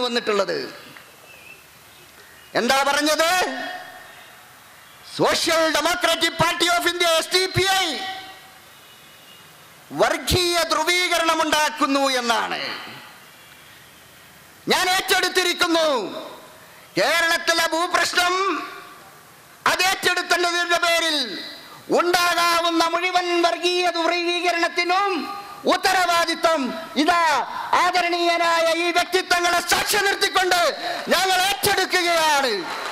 വന്നിട്ടുള്ളത്. എന്താ പറഞ്ഞത്? Social democratic party of India S D P I വർഗീയ ധ്രുവീകരണം ഉണ്ടാക്കുന്നു എന്നാണ്. ഞാൻ ഏറ്റെടുത്തിരിക്കുന്നു. കേരളത്തിലെ ഭൂപ്രശ്നം അത് ഏറ്റെടുക്കേണ്ടതിന്റെ പേരിൽ ഉണ്ടാകാവുന്ന മുഴുവൻ വർഗീയ ധ്രുവീകരണത്തിനും ഉത്തരവാദിത്വം ഇതാ ആദരണീയനായ ഈ വ്യക്തിത്വങ്ങളെ സാക്ഷി നിർത്തിക്കൊണ്ട് ഞങ്ങൾ ഏറ്റെടുക്കുകയാണ്.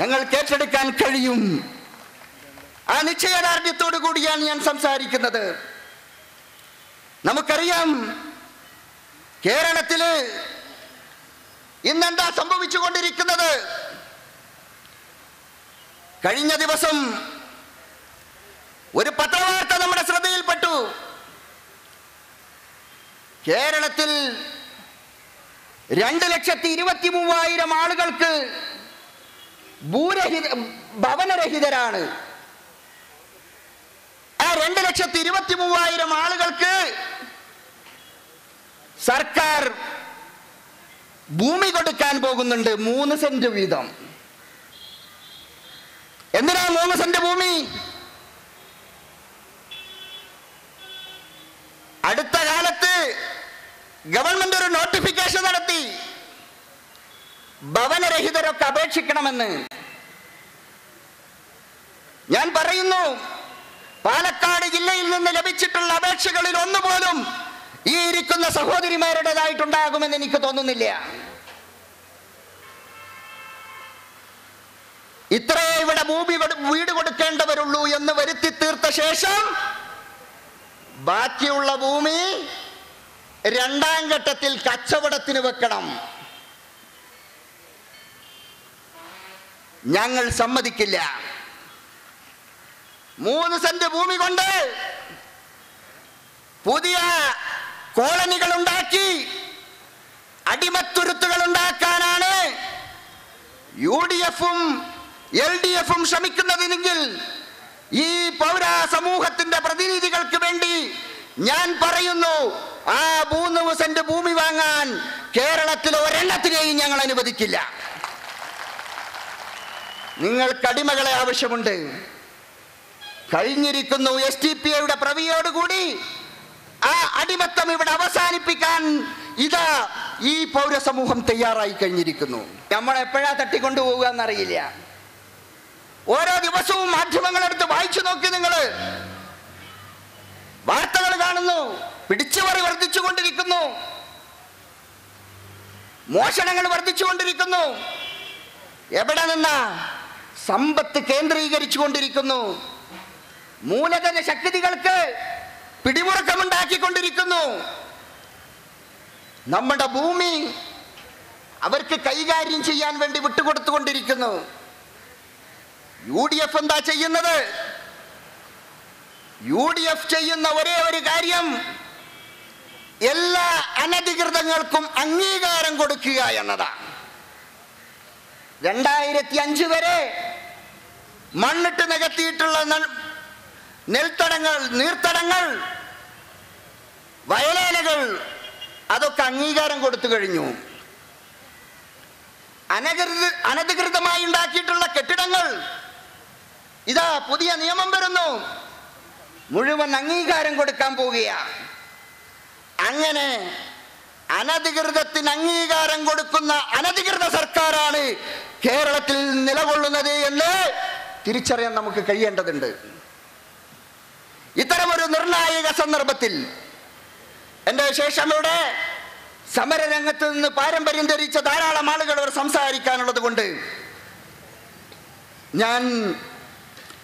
ഞങ്ങൾ ഏറ്റെടുക്കാൻ കഴിയും. ആ നിശ്ചയദാർഢ്യത്തോടു കൂടിയാണ് ഞാൻ സംസാരിക്കുന്നത്. നമുക്കറിയാം കേരളത്തിൽ ഇന്നെന്താ സംഭവിച്ചുകൊണ്ടിരിക്കുന്നത്? കഴിഞ്ഞ ദിവസം ഒരു പത്രവാർത്ത നമ്മുടെ ശ്രദ്ധയിൽപ്പെട്ടു. കേരളത്തിൽ രണ്ട് ലക്ഷത്തി ഇരുപത്തി മൂവായിരം ആളുകൾക്ക് ഭൂരഹിത ഭവനരഹിതരാണ്. ആ രണ്ട് ലക്ഷത്തി ഇരുപത്തി മൂവായിരം ആളുകൾക്ക് സർക്കാർ ഭൂമി കൊടുക്കാൻ പോകുന്നുണ്ട് മൂന്ന് സെന്റ് വീതം. എന്തിനാ മൂന്ന് സെന്റ് ഭൂമി അടുത്ത കാലത്ത് ഗവൺമെന്റ് ഒരു നോട്ടിഫിക്കേഷൻ നടത്തി. ഭവനരഹിതരൊക്കെ അപേക്ഷിക്കണമെന്ന്. ഞാൻ പറയുന്നു പാലക്കാട് ജില്ലയിൽ നിന്ന് ലഭിച്ചിട്ടുള്ള അപേക്ഷകളിൽ ഒന്നുപോലും ഈ ഇരിക്കുന്ന സഹോദരിമാരുടേതായിട്ടുണ്ടാകുമെന്ന് എനിക്ക് തോന്നുന്നില്ല. ഇത്രേ ഇവിടെ ഭൂമി വീട് കൊടുക്കേണ്ടവരുള്ളൂ എന്ന് വരുത്തി തീർത്ത ശേഷം ബാക്കിയുള്ള ഭൂമി രണ്ടാം ഘട്ടത്തിൽ കച്ചവടത്തിന് വെക്കണം. ഞങ്ങൾ സമ്മതിക്കില്ല. മൂന്ന് സെന്റ് ഭൂമി കൊണ്ട് പുതിയ കോളനികൾ ഉണ്ടാക്കി അടിമത്തുരുത്തുകൾ ഉണ്ടാക്കാനാണ് യു ഡി എഫും എൽ ഡി എഫും ശ്രമിക്കുന്നതെങ്കിൽ ഈ പൗര സമൂഹത്തിന്റെ പ്രതിനിധികൾക്ക് വേണ്ടി ഞാൻ പറയുന്നു ആ മൂന്ന് സെന്റ് ഭൂമി വാങ്ങാൻ കേരളത്തിൽ ഒരെണ്ണത്തിനെയും ഞങ്ങൾ അനുവദിക്കില്ല. നിങ്ങൾ കടിമകളെ ആവശ്യമുണ്ട്. കഴിഞ്ഞിരിക്കുന്നു എസ് ടി പി ഐയുടെ പ്രവിയോടുകൂടി ആ അടിമത്തം ഇവിടെ അവസാനിപ്പിക്കാൻ ഇതാ ഈ പൗരസമൂഹം തയ്യാറായി കഴിഞ്ഞിരിക്കുന്നു. നമ്മൾ എപ്പോഴാ തട്ടിക്കൊണ്ടുപോവുക എന്നറിയില്ല. ഓരോ ദിവസവും മാധ്യമങ്ങളെടുത്ത് വായിച്ചു നോക്കി നിങ്ങൾ വാർത്തകൾ കാണുന്നു പിടിച്ചുപറി വർദ്ധിച്ചുകൊണ്ടിരിക്കുന്നു. മോഷണങ്ങൾ വർദ്ധിച്ചുകൊണ്ടിരിക്കുന്നു. എവിടെ നിന്നാ സമ്പത്ത് കേന്ദ്രീകരിച്ചു കൊണ്ടിരിക്കുന്നു മൂലധന ശക്തികൾക്ക് പിടിമുറക്കമുണ്ടാക്കിക്കൊണ്ടിരിക്കുന്നു. നമ്മുടെ ഭൂമി അവർക്ക് കൈകാര്യം ചെയ്യാൻ വേണ്ടി വിട്ടുകൊടുത്തുകൊണ്ടിരിക്കുന്നു. യു ഡി എഫ് എന്താ ചെയ്യുന്നത്? യു ഡി എഫ് ചെയ്യുന്ന ഒരേ ഒരു കാര്യം. എല്ലാ അനധികൃതങ്ങൾക്കും അംഗീകാരം കൊടുക്കുക എന്നതാണ്. രണ്ടായിരത്തി അഞ്ച് വരെ മണ്ണിട്ട് നികത്തിയിട്ടുള്ള നെൽത്തടങ്ങൾ നീർത്തടങ്ങൾ വയലേലകൾ അതൊക്കെ അംഗീകാരം കൊടുത്തു കഴിഞ്ഞു. അനധികൃത അനധികൃതമായി ഉണ്ടാക്കിയിട്ടുള്ള കെട്ടിടങ്ങൾ. ഇതാ പുതിയ നിയമം വരുന്നു. മുഴുവൻ അംഗീകാരം കൊടുക്കാൻ പോവുകയാണ് അങ്ങനെ അനധികൃതത്തിന് അംഗീകാരം കൊടുക്കുന്ന അനധികൃത സർക്കാരാണ് കേരളത്തിൽ നിലകൊള്ളുന്നത് എന്ന് തിരിച്ചറിയാൻ നമുക്ക് കഴിയേണ്ടതുണ്ട്. ഇത്തരമൊരു നിർണായക സന്ദർഭത്തിൽ എന്റെ ശേഷം ഇവിടെ സമരരംഗത്ത് നിന്ന് പാരമ്പര്യം ധരിച്ച ധാരാളം ആളുകൾ അവർ സംസാരിക്കാനുള്ളത് കൊണ്ട് ഞാൻ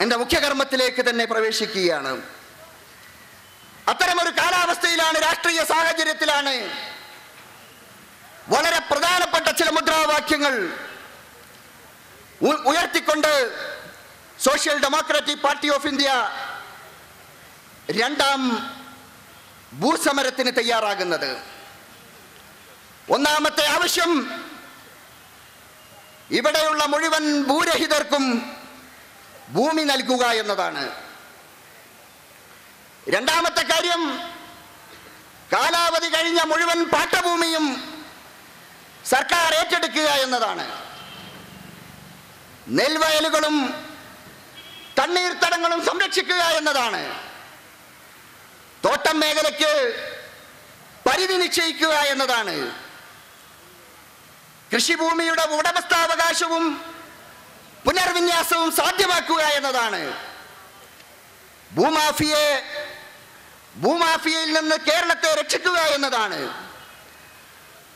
എന്റെ മുഖ്യകർമ്മത്തിലേക്ക് തന്നെ പ്രവേശിക്കുകയാണ്. അത്തരമൊരു കാലാവസ്ഥയിലാണ് രാഷ്ട്രീയ സാഹചര്യത്തിലാണ് വളരെ പ്രധാനപ്പെട്ട ചില മുദ്രാവാക്യങ്ങൾ ഉയർത്തിക്കൊണ്ട് social democratic party of India രണ്ടാം ഭൂസമരത്തിന് തയ്യാറാകുന്നത്. ഒന്നാമത്തെ ആവശ്യം ഇവിടെയുള്ള മുഴുവൻ ഭൂരഹിതർക്കും ഭൂമി നൽകുക എന്നതാണ്. രണ്ടാമത്തെ കാര്യം കാലാവധി കഴിഞ്ഞ മുഴുവൻ പാട്ടഭൂമിയും സർക്കാർ ഏറ്റെടുക്കുക എന്നതാണ്. നെൽവയലുകളും തണ്ണീർത്തടങ്ങളും സംരക്ഷിക്കുക എന്നതാണ്. തോട്ടം മേഖലയ്ക്ക് പരിധി നിശ്ചയിക്കുക എന്നതാണ്. കൃഷിഭൂമിയുടെ ഉടമസ്ഥാവകാശവും പുനർവിന്യാസവും സാധ്യമാക്കുക എന്നതാണ്. ഭൂമാഫിയെ ഭൂമാഫിയയിൽ നിന്ന് കേരളത്തെ രക്ഷിക്കുക എന്നതാണ്.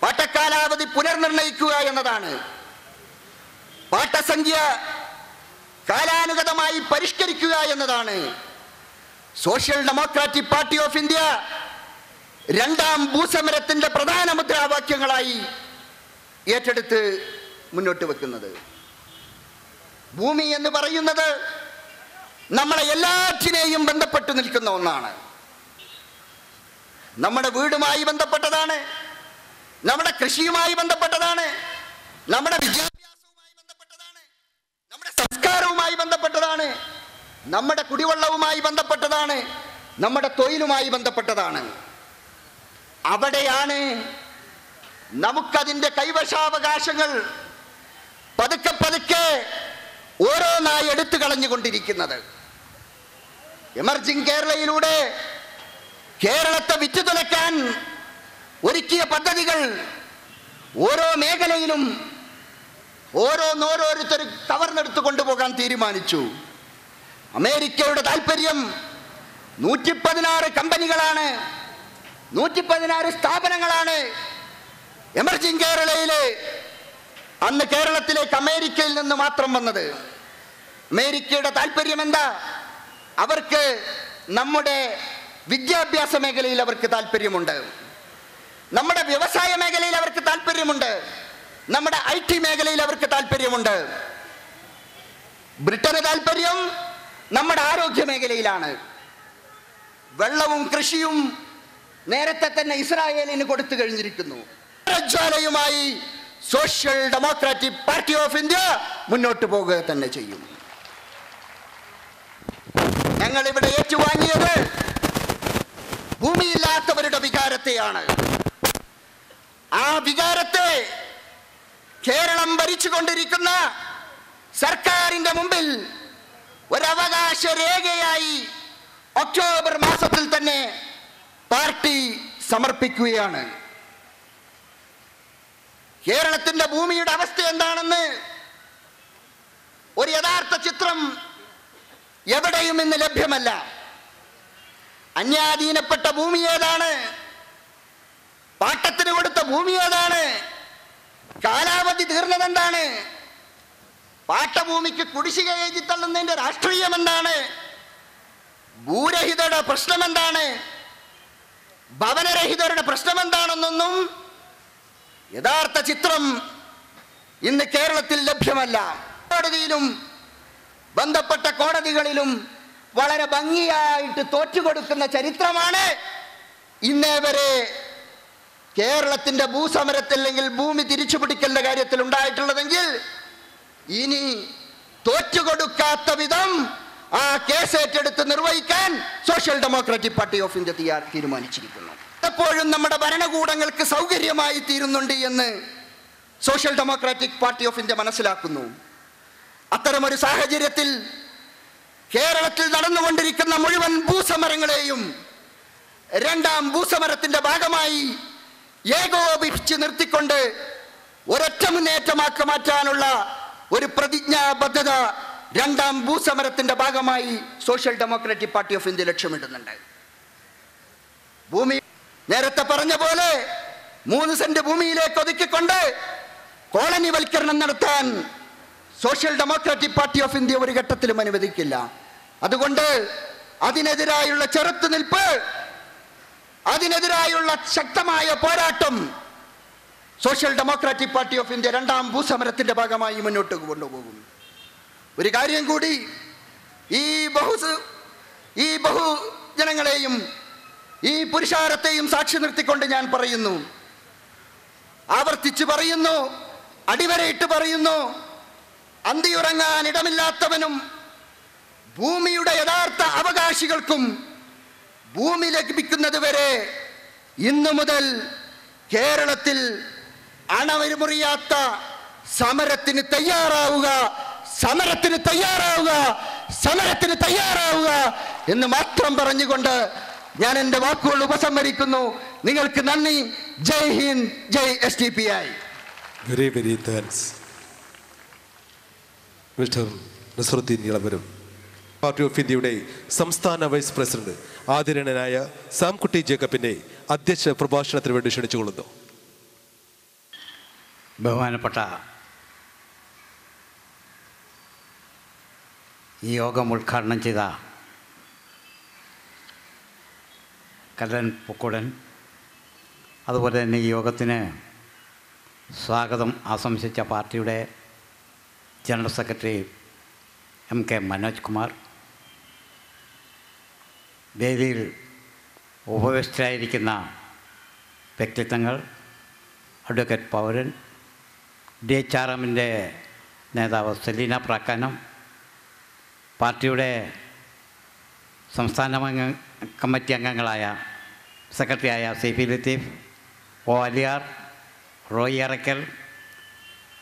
പാട്ടക്കാലാവധി പുനർനിർണയിക്കുക എന്നതാണ്. പാട്ടസംഖ്യ കാലാനുഗതമായി പരിഷ്കരിക്കുക എന്നതാണ്. Social democratic party of India രണ്ടാം ഭൂസമരത്തിന്റെ പ്രധാന മുദ്രാവാക്യങ്ങളായി ഏറ്റെടുത്ത് മുന്നോട്ട് വെക്കുന്നത്. ഭൂമി എന്ന് പറയുന്നത് നമ്മളെ എല്ലാറ്റിനെയും ബന്ധപ്പെട്ടു നിൽക്കുന്ന ഒന്നാണ്. നമ്മുടെ വീടുമായി ബന്ധപ്പെട്ടതാണ്. നമ്മുടെ കൃഷിയുമായി ബന്ധപ്പെട്ടതാണ്. നമ്മുടെ വിദ്യാഭ്യാസവുമായി ബന്ധപ്പെട്ടതാണ്. നമ്മുടെ സംസ്കാരവുമായി ബന്ധപ്പെട്ടതാണ്. നമ്മുടെ കുടിവെള്ളവുമായി ബന്ധപ്പെട്ടതാണ്. നമ്മുടെ തൊഴിലുമായി ബന്ധപ്പെട്ടതാണ്. അവിടെയാണ് നമുക്കതിന്റെ കൈവശാവകാശങ്ങൾ പതുക്കെ പതുക്കെ ഓരോന്നായി എടുത്തു കളഞ്ഞുകൊണ്ടിരിക്കുന്നത്. എമർജിംഗ് കേരളയിലൂടെ കേരളത്തെ വിറ്റുതുലയ്ക്കാൻ ഒരുക്കിയ പദ്ധതികൾ ഓരോ മേഖലയിലും ഓരോന്നോരോരുത്തർ കവർന്നെടുത്ത് കൊണ്ടുപോകാൻ തീരുമാനിച്ചു. അമേരിക്കയുടെ താല്പര്യം നൂറ്റി പതിനാറ് കമ്പനികളാണ് നൂറ്റി പതിനാറ് സ്ഥാപനങ്ങളാണ്. എമർജിംഗ് കേരളയിലെ അന്ന് കേരളത്തിലേക്ക് അമേരിക്കയിൽ നിന്ന് മാത്രം വന്നത്. അമേരിക്കയുടെ താല്പര്യം എന്താ? അവർക്ക് നമ്മുടെ വിദ്യാഭ്യാസ മേഖലയിൽ അവർക്ക് താല്പര്യമുണ്ട്. നമ്മുടെ വ്യവസായ മേഖലയിൽ അവർക്ക് താല്പര്യമുണ്ട്. നമ്മുടെ ഐ ടി മേഖലയിൽ അവർക്ക് താല്പര്യമുണ്ട്. ബ്രിട്ടന് താല്പര്യം നമ്മുടെ ആരോഗ്യ മേഖലയിലാണ്. വെള്ളവും കൃഷിയും നേരത്തെ തന്നെ ഇസ്രായേലിന് കൊടുത്തു കഴിഞ്ഞിരിക്കുന്നു. പ്രജ്വാലയുമായി social democratic party of India മുന്നോട്ട് പോകുക തന്നെ ചെയ്യും. ഞങ്ങൾ ഇവിടെ ഏറ്റുവാങ്ങിയത് ഭൂമിയില്ലാത്തവരുടെ വികാരത്തെയാണ്. ആ വികാരത്തെ കേരളം ഭരിച്ചുകൊണ്ടിരിക്കുന്ന സർക്കാരിന്റെ മുമ്പിൽ ഒരവകാശ രേഖയായി ഒക്ടോബർ മാസത്തിൽ തന്നെ പാർട്ടി സമർപ്പിക്കുകയാണ്. കേരളത്തിന്റെ ഭൂമിയുടെ അവസ്ഥ എന്താണെന്ന് ഒരു യഥാർത്ഥ ചിത്രം എവിടെയും ഇന്ന് ലഭ്യമല്ല. അന്യാധീനപ്പെട്ട ഭൂമി ഏതാണ്? പാട്ടത്തിന് കൊടുത്ത ഭൂമി ഏതാണ്? കാലാവധി തീർന്നതെന്താണ് പാട്ടഭൂമിക്ക് കുടിശ്ശിക എഴുതി തള്ളുന്നതിന്റെ രാഷ്ട്രീയം എന്താണ്? ഭൂരഹിതരുടെ പ്രശ്നം എന്താണ്? ഭവനരഹിതരുടെ പ്രശ്നം എന്താണെന്നൊന്നും യഥാർത്ഥ ചിത്രം ഇന്ന് കേരളത്തിൽ ലഭ്യമല്ല. കോടതിയിലും ബന്ധപ്പെട്ട കോടതികളിലും വളരെ ഭംഗിയായിട്ട് തോറ്റുകൊടുക്കുന്ന ചരിത്രമാണ്. ഇന്നേ വരെ കേരളത്തിന്റെ ഭൂസമരത്തിൽ അല്ലെങ്കിൽ ഭൂമി തിരിച്ചു പിടിക്കേണ്ട കാര്യത്തിൽ ഉണ്ടായിട്ടുള്ളതെങ്കിൽ ഇനി തോറ്റുകൊടുക്കാത്ത വിധം ആ കേസ് ഏറ്റെടുത്ത് നിർവഹിക്കാൻ social democratic party of India തീരുമാനിച്ചിരിക്കുന്നു. എപ്പോഴും നമ്മുടെ ഭരണകൂടങ്ങൾക്ക് സൗകര്യമായി തീരുന്നുണ്ട് എന്ന് social democratic party of India മനസ്സിലാക്കുന്നു. അത്തരമൊരു സാഹചര്യത്തിൽ കേരളത്തിൽ നടന്നുകൊണ്ടിരിക്കുന്ന മുഴുവൻ ഭൂസമരങ്ങളെയും രണ്ടാം ഭൂസമരത്തിന്റെ ഭാഗമായി ഏകോപിപ്പിച്ച് നിർത്തിക്കൊണ്ട് ഒരൊറ്റ മുന്നേറ്റമാക്കി മാറ്റാനുള്ള ഒരു പ്രതിജ്ഞാബദ്ധത രണ്ടാം ഭൂസമരത്തിന്റെ ഭാഗമായി social democratic party of India ലക്ഷ്യമിടുന്നുണ്ട്. ഭൂമി നേരത്തെ പറഞ്ഞ പോലെ മൂന്ന് സെന്റ് ഭൂമിയിലേക്ക് ഒതുക്കിക്കൊണ്ട് കോളനിവൽക്കരണം നടത്താൻ social democratic party of India ഒരു ഘട്ടത്തിലും അനുവദിക്കില്ല. അതുകൊണ്ട് അതിനെതിരായുള്ള ചെറുത്തുനിൽപ്പ് അതിനെതിരായുള്ള ശക്തമായ പോരാട്ടം social democratic party of India രണ്ടാം ഭൂസമരത്തിന്റെ ഭാഗമായി മുന്നോട്ട് കൊണ്ടുപോകും. ഒരു കാര്യം കൂടി ഈ ബഹു ഈ ബഹുജനങ്ങളെയും ഈ പുരുഷാരത്തെയും സാക്ഷി നിർത്തിക്കൊണ്ട് ഞാൻ പറയുന്നു. ആവർത്തിച്ചു പറയുന്നു അടിവരയിട്ട് പറയുന്നു അന്തിയുറങ്ങാൻ ഇടമില്ലാത്തവനും ഭൂമിയുടെ യഥാർത്ഥ അവകാശികൾക്കും ഭൂമി ലഭിക്കുന്നത് വരെ ഇന്നു മുതൽ കേരളത്തിൽ അണവരുമുറിയാത്ത സമരത്തിന് തയ്യാറാവുക സമരത്തിന് തയ്യാറാവുക സമരത്തിന് തയ്യാറാവുക എന്ന് മാത്രം പറഞ്ഞുകൊണ്ട് ഞാൻ എന്റെ വാക്കുകൾ ഉപസംഹരിക്കുന്നു. നിങ്ങൾക്ക് നന്ദി. Jai Hind. Jai S D P I very very thanks mister Nasaruddin ഇളവരും party of ഇന്ത്യയുടെ സംസ്ഥാന വൈസ് പ്രസിഡന്റ് ആദരണനായ സാംകുട്ടി ജേക്കബിന്റെ അധ്യക്ഷ പ്രഭാഷണത്തിന് വേണ്ടി ക്ഷണിച്ചുകൊള്ളുന്നു. ബഹുമാനപ്പെട്ട ഈ യോഗം ഉദ്ഘാടനം ചെയ്ത കല്ലൻ പൊക്കുടൻ അതുപോലെ തന്നെ ഈ യോഗത്തിന് സ്വാഗതം ആശംസിച്ച പാർട്ടിയുടെ general secretary M K Manoj Kumar. വേദിയിൽ ഉപവിഷ്ടരായിരിക്കുന്ന വ്യക്തിത്വങ്ങൾ അഡ്വക്കേറ്റ് പൗരൻ ഡി എച്ച് ആർ എമ്മിന്റെ നേതാവ് സെലീന പ്രാക്കാനം പാർട്ടിയുടെ സംസ്ഥാന കമ്മിറ്റി അംഗങ്ങളായ സെക്രട്ടറിയായ C P Latheef O Aliyar Roy Arakkal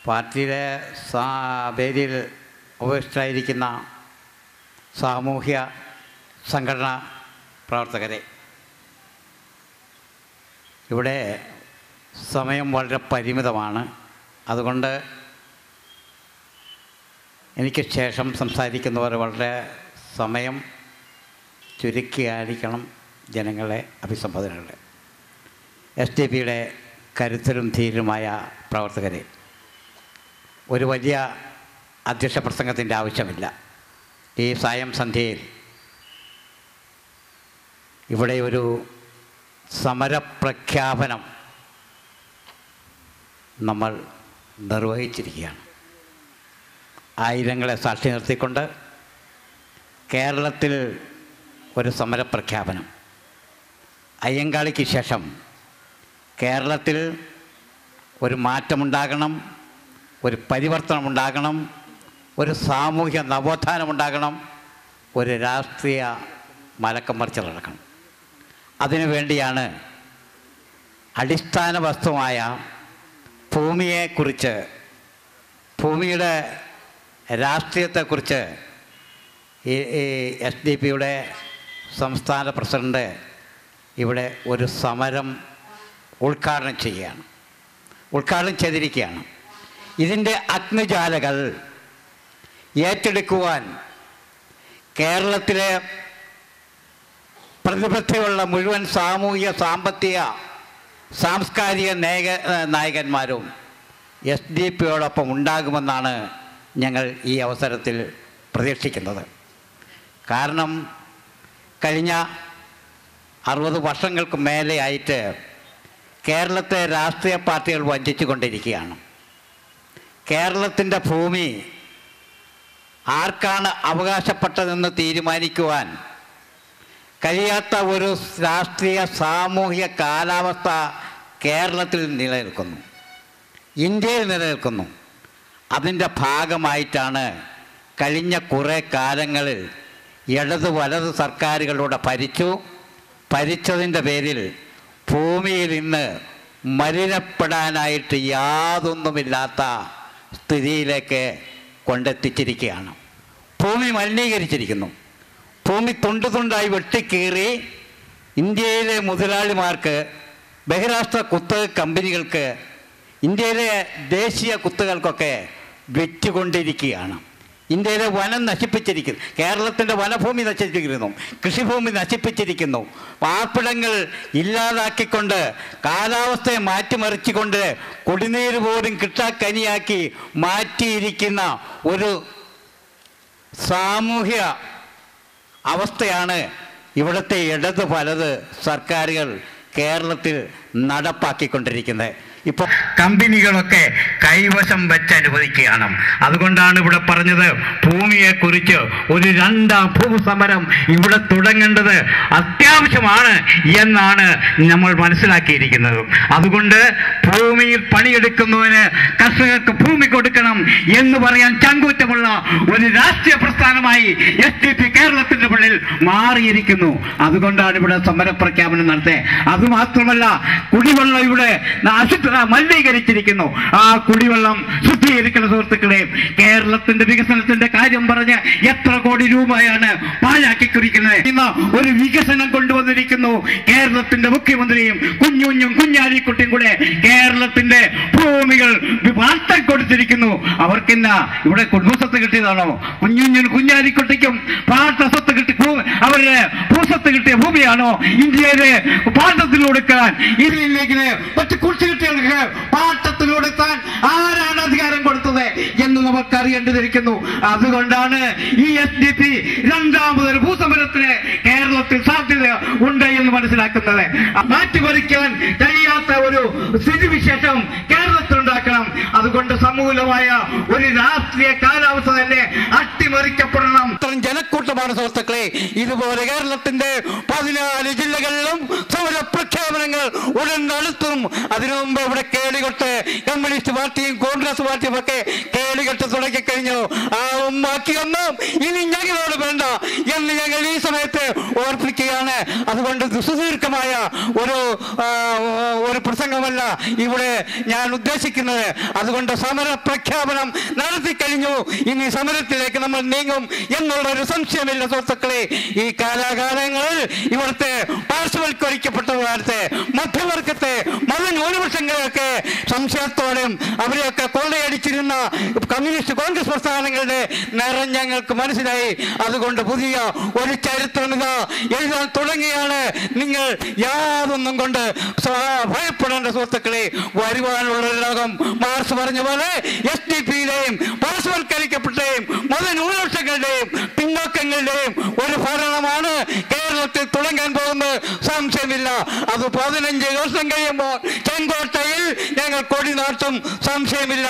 പാർട്ടിയുടെ സാ വേദിയിൽ ഉപവിഷ്ടരായിരിക്കുന്ന സാമൂഹ്യ സംഘടനാ പ്രവർത്തകരെ. ഇവിടെ സമയം വളരെ പരിമിതമാണ്. അതുകൊണ്ട് എനിക്ക് ശേഷം സംസാരിക്കുന്നവർ വളരെ സമയം ചുരുക്കിയായിരിക്കണം ജനങ്ങളെ അഭിസംബോധനകളെ. എസ് ഡി പിയുടെ കരുത്തരും ധീരുമായ പ്രവർത്തകരെ. ഒരു വലിയ അധ്യക്ഷ പ്രസംഗത്തിന്റെ ആവശ്യമില്ല. ഈ സായം സന്ധ്യയിൽ ഇവിടെ ഒരു സമരപ്രഖ്യാപനം നമ്മൾ നിർവഹിച്ചിരിക്കുകയാണ്. ആയിരങ്ങളെ സാക്ഷി നിർത്തിക്കൊണ്ട് കേരളത്തിൽ ഒരു സമരപ്രഖ്യാപനം. അയ്യങ്കാളിക്ക് ശേഷം കേരളത്തിൽ ഒരു മാറ്റമുണ്ടാകണം. ഒരു പരിവർത്തനം ഉണ്ടാകണം ഒരു സാമൂഹ്യ നവോത്ഥാനം ഉണ്ടാകണം ഒരു രാഷ്ട്രീയ മലക്കം മറിച്ചൽ നടക്കണം. അതിനു വേണ്ടിയാണ് അടിസ്ഥാന വസ്തുവായ ഭൂമിയെക്കുറിച്ച് ഭൂമിയുടെ രാഷ്ട്രീയത്തെക്കുറിച്ച് ഈ എസ് ഡി പിയുടെ സംസ്ഥാന പ്രസിഡന്റ് ഇവിടെ ഒരു സമരം ഉദ്ഘാടനം ചെയ്യുകയാണ്. ഉദ്ഘാടനം ചെയ്തിരിക്കുകയാണ്. ഇതിന്റെ അഗ്നിജാലകൾ ഏറ്റെടുക്കുവാൻ കേരളത്തിലെ പ്രതിബദ്ധയുള്ള മുഴുവൻ സാമൂഹിക സാമ്പത്തിക സാംസ്കാരിക നായക നായകന്മാരും എസ് ഡി പിയോടൊപ്പം ഉണ്ടാകുമെന്നാണ് ഞങ്ങൾ ഈ അവസരത്തിൽ പ്രതീക്ഷിക്കുന്നത്. കാരണം കഴിഞ്ഞ അറുപത് വർഷങ്ങൾക്ക് മേലെയായിട്ട് കേരളത്തെ രാഷ്ട്രീയ പാർട്ടികൾ വഞ്ചിച്ചു കൊണ്ടിരിക്കുകയാണ് കേരളത്തിന്റെ ഭൂമി ആർക്കാണ് അവകാശപ്പെട്ടതെന്ന് തീരുമാനിക്കുവാൻ കഴിയാത്ത ഒരു രാഷ്ട്രീയ സാമൂഹിക കാലാവസ്ഥ കേരളത്തിൽ നിലനിൽക്കുന്നു. ഇന്ത്യയിൽ നിലനിൽക്കുന്നു. അതിന്റെ ഭാഗമായിട്ടാണ് കഴിഞ്ഞ കുറേ കാലങ്ങളിൽ ഇടത് വലത് സർക്കാരുകളിലൂടെ ഭരിച്ചു. ഭരിച്ചതിന്റെ പേരിൽ ഭൂമിയിൽ ഇന്ന് മലിനപ്പെടാനായിട്ട് യാതൊന്നുമില്ലാത്ത സ്ഥിതിയിലേക്ക് കൊണ്ടെത്തിച്ചിരിക്കുകയാണ്. ഭൂമി മലിനീകരിച്ചിരിക്കുന്നു. ഭൂമി തുണ്ട് തുണ്ടായി വെട്ടിക്കീറി ഇന്ത്യയിലെ മുതലാളിമാർക്ക് ബഹിരാഷ്ട്ര കുത്തക കമ്പനികൾക്ക് ഇന്ത്യയിലെ ദേശീയ കുത്തുകൾക്കൊക്കെ വിറ്റുകൊണ്ടിരിക്കുകയാണ്. ഇന്ത്യയിലെ വനം നശിപ്പിച്ചിരിക്കുന്നു. കേരളത്തിന്റെ വനഭൂമി നശിപ്പിച്ചിരിക്കുന്നു. കൃഷിഭൂമി നശിപ്പിച്ചിരിക്കുന്നു. പാർപ്പിടങ്ങൾ ഇല്ലാതാക്കിക്കൊണ്ട് കാലാവസ്ഥയെ മാറ്റിമറിച്ചുകൊണ്ട് കുടിനീര് പോലും കിട്ടാക്കനിയാക്കി മാറ്റിയിരിക്കുന്ന ഒരു സാമൂഹ്യ അവസ്ഥയാണ് ഇവിടുത്തെ ഇടത് വലത് സർക്കാരുകൾ കേരളത്തിൽ നടപ്പാക്കിക്കൊണ്ടിരിക്കുന്നത്. ഇപ്പോൾ കമ്പനികളൊക്കെ കൈവശം വെച്ച് അനുവദിക്കുകയാണ്. അതുകൊണ്ടാണ് ഇവിടെ പറഞ്ഞത് ഭൂമിയെ കുറിച്ച് ഒരു രണ്ടാം ഭൂസമരം ഇവിടെ തുടങ്ങേണ്ടത് അത്യാവശ്യമാണ് എന്നാണ് നമ്മൾ മനസ്സിലാക്കിയിരിക്കുന്നത്. അതുകൊണ്ട് ഭൂമിയിൽ പണിയെടുക്കുന്നതിന് കർഷകർക്ക് ഭൂമി കൊടുക്കണം എന്ന് പറയാൻ ചങ്കൂറ്റമുള്ള ഒരു രാഷ്ട്രീയ പ്രസ്ഥാനമായി എസ് ഡി പി കേരളത്തിന്റെ ഉള്ളിൽ മാറിയിരിക്കുന്നു. അതുകൊണ്ടാണ് ഇവിടെ സമര പ്രഖ്യാപനം നടത്തിയത് അതുമാത്രമല്ല കുടിവെള്ളം ഇവിടെ അശുദ്ധ മലിനീകരിച്ചിരിക്കുന്നു. ആ കുടിവെള്ളം ശുദ്ധീകരിക്കുന്ന സുഹൃത്തുക്കളെ കേരളത്തിന്റെ വികസനത്തിന്റെ കാര്യം പറഞ്ഞ് എത്ര കോടി രൂപയാണ് പാഴാക്കി കുറിക്കുന്നത്. ഇന്ന് ഒരു വികസനം കൊണ്ടുവന്നിരിക്കുന്നു. കേരളത്തിന്റെ മുഖ്യമന്ത്രിയും കുഞ്ഞുഞ്ഞും കുഞ്ഞാലിക്കുട്ടിയും കൂടെ കേരളത്തിന്റെ ഭൂമികൾ വാർത്ത കൊടുത്തിരിക്കുന്നു. അവർക്കിന്ന ഇവിടെ കുടുംബസ്വത്ത് കിട്ടിയതാണോ? കുഞ്ഞുഞ്ഞു കുഞ്ഞാലിക്കുട്ടിക്കും പാട്ട സ്വത്ത് കിട്ടി അവരുടെ ഭൂസ്വത്ത് കിട്ടിയ ഭൂമിയാണോ? ഇന്ത്യയിലെ പാട്ടത്തിൽ കൊടുക്കാൻ ഇതിലേക്ക് മറ്റു കുറിച്ച് കിട്ടിയവർക്ക് താൻ ആരാണ് അധികാരം കൊടുത്തത് എന്ന് നമുക്ക് അറിയേണ്ടതിരിക്കുന്നു അതുകൊണ്ടാണ് ഈ എസ് ഡി പി രണ്ടാമതൊരു ഭൂസമരത്തിന് കേരളത്തിൽ സാധ്യത ഉണ്ട് എന്ന് മനസ്സിലാക്കുന്നത്. മാറ്റിമറിക്കാൻ കഴിയാത്ത ഒരു സ്ഥിതിവിശേഷം കേരളത്തിലുണ്ടാക്കണം അതുകൊണ്ട് സമൂലമായ ഒരു രാഷ്ട്രീയ കാലാവസ്ഥ തന്നെ അട്ടിമറിക്കപ്പെടണം. ഇത്രയും ജനക്കൂട്ടമാണ് സുഹൃത്തുക്കളെ. ഇതുപോലെ കേരളത്തിന്റെ പതിനാല് ജില്ലകളിലും സമര പ്രഖ്യാപനങ്ങൾ ഉടൻ നടത്തും. അതിനു മുമ്പ് ഇവിടെ കേളികൊട്ട് കമ്മ്യൂണിസ്റ്റ് പാർട്ടിയും കോൺഗ്രസ് പാർട്ടിയും ഒക്കെ കേളികെട്ട് തുടങ്ങി കഴിഞ്ഞു ആ ഉമ്മാക്കിയൊന്നും ഇനി ഞങ്ങളോട് വേണ്ട എന്ന് ഞങ്ങൾ ഈ സമയത്ത് ഓർപ്പിക്കുകയാണ് അതുകൊണ്ട് സുദീർഘമായ ഒരു ഒരു പ്രസംഗമല്ല ഇവിടെ ഞാൻ ഉദ്ദേശിക്കുന്നത്. അതുകൊണ്ട് സമര പ്രഖ്യാപനം നടത്തി കഴിഞ്ഞു. ഇനി സമരത്തിലേക്ക് നമ്മൾ നീങ്ങും എന്നുള്ള ഒരു സംശയമില്ല സുഹൃത്തുക്കളെ. ഈ കാലാകാലങ്ങളിൽ ഇവിടുത്തെ പാർശ്വവൽക്കരിക്കപ്പെട്ട കാലത്തെ മധ്യവർഗത്തെ മതന്യൂനപക്ഷങ്ങളെയൊക്കെ സംശയത്തോടെയും അവരെയൊക്കെ കൊള്ളയടിച്ചിരുന്ന കമ്മ്യൂണിസ്റ്റ് കോൺഗ്രസ് പ്രസ്ഥാനങ്ങളുടെ നിറം ഞങ്ങൾക്ക് മനസ്സിലായി. അതുകൊണ്ട് പുതിയ ഒരു ചരിത്രമിത എഴുതാൻ തുടങ്ങിയാണ് നിങ്ങൾ യാതൊന്നും കൊണ്ട് ഭയപ്പെടേണ്ട സുഹൃത്തുക്കളെ. വരുവാനുള്ള ലോകം ലോകം മാർസ് പറഞ്ഞ പോലെ എസ് ഡി പിയിലെയും പാർശ്വവൽക്കരിക്കപ്പെട്ടയും മതന്യൂനപക്ഷങ്ങളുടെയും പിന്നോക്കങ്ങളുടെയും ഒരു ഭരണമാണ് കേരളത്തിൽ തുടങ്ങാൻ പോകുന്നത് സംശയമില്ല അത് പതിനഞ്ച് വർഷം കഴിയുമ്പോൾ ചെങ്കോട്ടയിൽ ഞങ്ങൾ കൊടി നാട്ടും സംശയമില്ല.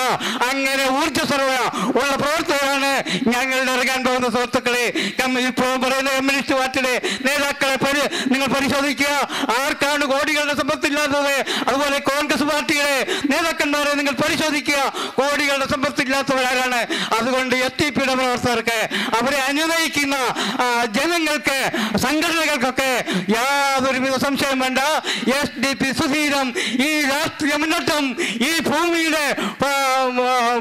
അങ്ങനെ ഊർജസ്വരമായ ഉള്ള പ്രവർത്തകരാണ് ഞങ്ങൾ ഇറങ്ങാൻ പോകുന്ന സുഹൃത്തുക്കളെ. ഇപ്പോൾ പറയുന്ന കമ്മ്യൂണിസ്റ്റ് പാർട്ടിയുടെ നേതാക്കളെ നിങ്ങൾ പരിശോധിക്കുക. ആർക്കാണ് കോടികളുടെ സമ്പത്തില്ലാത്തത് അതുപോലെ കോൺഗ്രസ് പാർട്ടിയുടെ നേതാക്കന്മാരെ നിങ്ങൾ പരിശോധിക്കുക. കോടികളുടെ സമ്പത്തില്ലാത്തവരാരാണ് അതുകൊണ്ട് എസ് ടി പിയുടെ പ്രവർത്തകർക്ക് അവരെ അനുനയിക്കുന്ന ജനങ്ങൾക്ക് സംഘടനകൾക്കൊക്കെ യാതൊരുവിധ സംശയം വേണ്ട. എസ് ഡി പി സുധീരം ഈ മുന്നോട്ടം ഈ ഭൂമിയുടെ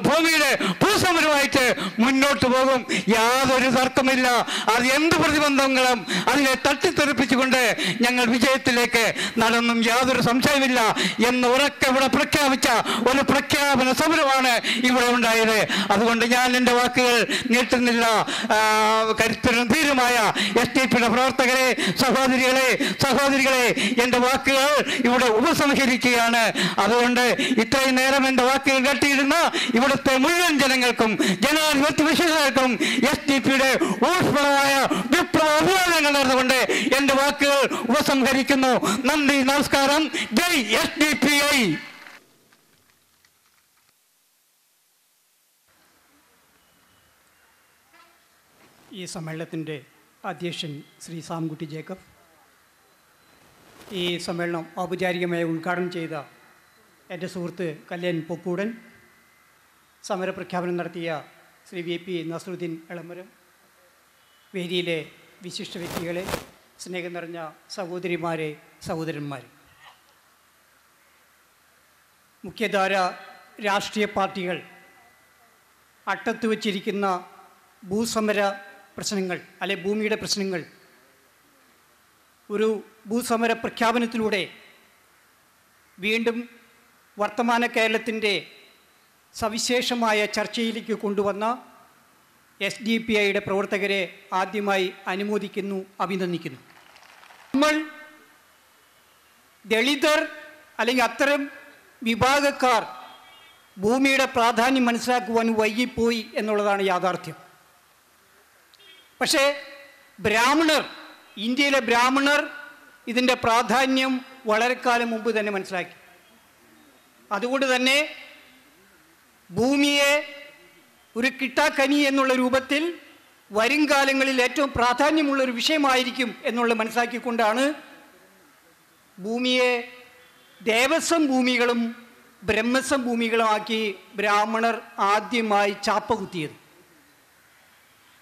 ഭൂമിയുടെ ഭൂസമരമായിട്ട് മുന്നോട്ട് പോകും. യാതൊരു തർക്കമില്ല അത് എന്ത് പ്രതിബന്ധങ്ങളും അതിനെ തട്ടിത്തെറിപ്പിച്ചുകൊണ്ട് ഞങ്ങൾ വിജയത്തിലേക്ക് നടന്നും യാതൊരു സംശയമില്ല എന്ന് ഉറക്കെ ഇവിടെ പ്രഖ്യാപിച്ച ഒരു പ്രഖ്യാപന സമരമാണ് ഇവിടെ ഉണ്ടായത്. അതുകൊണ്ട് ഞാൻ എന്റെ വാക്കുകൾ നീട്ടുന്നില്ല കരുത്തരും ധീരമായ എസ് ടി പിയുടെ പ്രവർത്തകരെ സഹോദരികളെ സഹോദരികളെ എന്റെ വാക്കുകൾ ഇവിടെ ഉപസംഹരിക്കുകയാണ്. അതുകൊണ്ട് ഇത്രയും നേരം എന്റെ വാക്കുകൾ കേട്ടിരുന്ന ഇവിടുത്തെ മുഴുവൻ ജനങ്ങൾക്കും ജനാധിപത്യ വിശ്വാസങ്ങൾക്കും എസ് ടി പിയുടെ ഊഷ്മളമായ വിപ്ലവ അഭിവാദനങ്ങൾ നടന്നുകൊണ്ട് എന്റെ വാക്കുകൾ ഉപസംഹരിക്കുന്നു. നന്ദി നമസ്കാരം. Jai S D P I. ഈ സമ്മേളനത്തിന്റെ അധ്യക്ഷൻ ശ്രീ സാംകുട്ടി ജേക്കബ്. ഈ സമ്മേളനം ഔപചാരികമായി ഉദ്ഘാടനം ചെയ്ത എന്റെ സുഹൃത്ത് കല്യാൺ പൊക്കൂടൻ. സമരപ്രഖ്യാപനം നടത്തിയ ശ്രീ വി പി നസറുദ്ദീൻ എളമരം. വേദിയിലെ വിശിഷ്ട വ്യക്തികളെ സ്നേഹം നിറഞ്ഞ സഹോദരിമാരെ സഹോദരന്മാരെ. മുഖ്യധാര രാഷ്ട്രീയ പാർട്ടികൾ അട്ടത്ത് വച്ചിരിക്കുന്ന ഭൂസമര പ്രശ്നങ്ങൾ അല്ലെ ഭൂമിയുടെ പ്രശ്നങ്ങൾ ഒരു ഭൂസമര പ്രഖ്യാപനത്തിലൂടെ വീണ്ടും വർത്തമാന കേരളത്തിന്റെ സവിശേഷമായ ചർച്ചയിലേക്ക് കൊണ്ടുവന്ന എസ് ഡി പി ഐയുടെ പ്രവർത്തകരെ ആദ്യമായി അനുമോദിക്കുന്നു അഭിനന്ദിക്കുന്നു. നമ്മൾ ദളിതർ അല്ലെങ്കിൽ അത്തരം വിഭാഗക്കാർ ഭൂമിയുടെ പ്രാധാന്യം മനസ്സിലാക്കുവാൻ വൈകിപ്പോയി എന്നുള്ളതാണ് യാഥാർത്ഥ്യം. പക്ഷേ ബ്രാഹ്മണർ ഇന്ത്യയിലെ ബ്രാഹ്മണർ ഇതിന്റെ പ്രാധാന്യം വളരെ കാലം മുമ്പ് തന്നെ മനസ്സിലാക്കി. അതുകൊണ്ട് തന്നെ ഭൂമിയെ ഒരു കിട്ടാക്കനി എന്നുള്ള രൂപത്തിൽ വരും കാലങ്ങളിൽ ഏറ്റവും പ്രാധാന്യമുള്ള ഒരു വിഷയമായിരിക്കും എന്നുള്ളത് മനസ്സിലാക്കിക്കൊണ്ടാണ് ഭൂമിയെ ദേവസ്വം ഭൂമികളും ബ്രഹ്മസം ഭൂമികളുമാക്കി ബ്രാഹ്മണർ ആദ്യമായി ചാപ്പ കുത്തിയത്.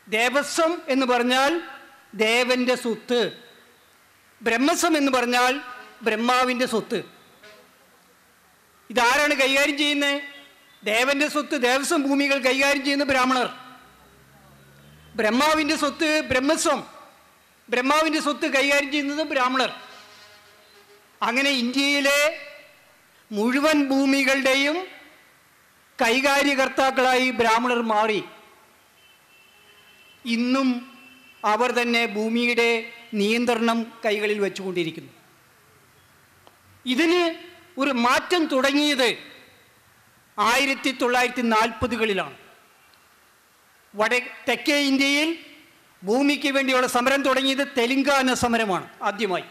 ദേവസ്വം എന്ന് പറഞ്ഞാൽ ദേവന്റെ സ്വത്ത്. ബ്രഹ്മസം എന്ന് പറഞ്ഞാൽ ബ്രഹ്മാവിന്റെ സ്വത്ത്. ഇതാരാണ് കൈകാര്യം ചെയ്യുന്നത്? ദേവന്റെ സ്വത്ത് ദേവസ്വം ഭൂമികൾ കൈകാര്യം ചെയ്യുന്ന ബ്രാഹ്മണർ. ബ്രഹ്മാവിന്റെ സ്വത്ത് ബ്രഹ്മസ്വം. ബ്രഹ്മാവിന്റെ സ്വത്ത് കൈകാര്യം ചെയ്യുന്നത് ബ്രാഹ്മണർ. അങ്ങനെ ഇന്ത്യയിലെ മുഴുവൻ ഭൂമികളുടെയും കൈകാര്യകർത്താക്കളായി ബ്രാഹ്മണർ മാറി. ഇന്നും അവർ തന്നെ ഭൂമിയുടെ നിയന്ത്രണം കൈകളിൽ വെച്ചുകൊണ്ടിരിക്കുന്നു. ഇതിന് ഒരു മാറ്റം തുടങ്ങിയത് ആയിരത്തി തൊള്ളായിരത്തി നാൽപ്പതുകളിലാണ് വട തെക്കേ ഇന്ത്യയിൽ ഭൂമിക്ക് വേണ്ടിയുള്ള സമരം തുടങ്ങിയത് തെലുങ്കാന സമരമാണ് ആദ്യമായി.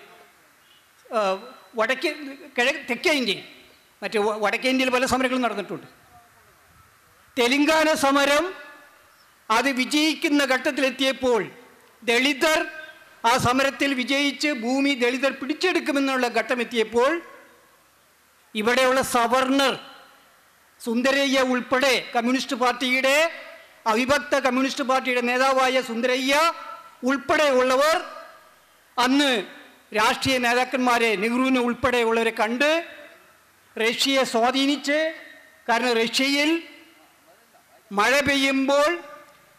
വടക്കേ കിഴ തെക്കേ ഇന്ത്യയിൽ മറ്റേ വടക്കേ ഇന്ത്യയിൽ പല സമരങ്ങളും നടന്നിട്ടുണ്ട്. തെലുങ്കാന സമരം അത് വിജയിക്കുന്ന ഘട്ടത്തിലെത്തിയപ്പോൾ ദളിതർ ആ സമരത്തിൽ വിജയിച്ച് ഭൂമി ദളിതർ പിടിച്ചെടുക്കുമെന്നുള്ള ഘട്ടമെത്തിയപ്പോൾ ഇവിടെയുള്ള സവർണർ സുന്ദരയ്യ ഉൾപ്പെടെ കമ്മ്യൂണിസ്റ്റ് പാർട്ടിയുടെ അവിഭക്ത കമ്മ്യൂണിസ്റ്റ് പാർട്ടിയുടെ നേതാവായ സുന്ദരയ്യ ഉൾപ്പെടെയുള്ളവർ അന്ന് രാഷ്ട്രീയ നേതാക്കന്മാരെ നെഹ്റുവിനെ ഉൾപ്പെടെയുള്ളവരെ കണ്ട് റഷ്യയെ സ്വാധീനിച്ച് കാരണം റഷ്യയിൽ മഴ പെയ്യുമ്പോൾ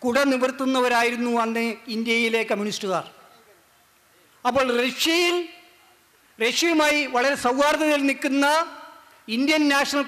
കുട നിവർത്തുന്നവരായിരുന്നു അന്ന് ഇന്ത്യയിലെ കമ്മ്യൂണിസ്റ്റുകാർ. അപ്പോൾ റഷ്യയിൽ റഷ്യയുമായി വളരെ സൗഹാർദ്ദത്തിൽ നിൽക്കുന്ന ഇന്ത്യൻ നാഷണൽ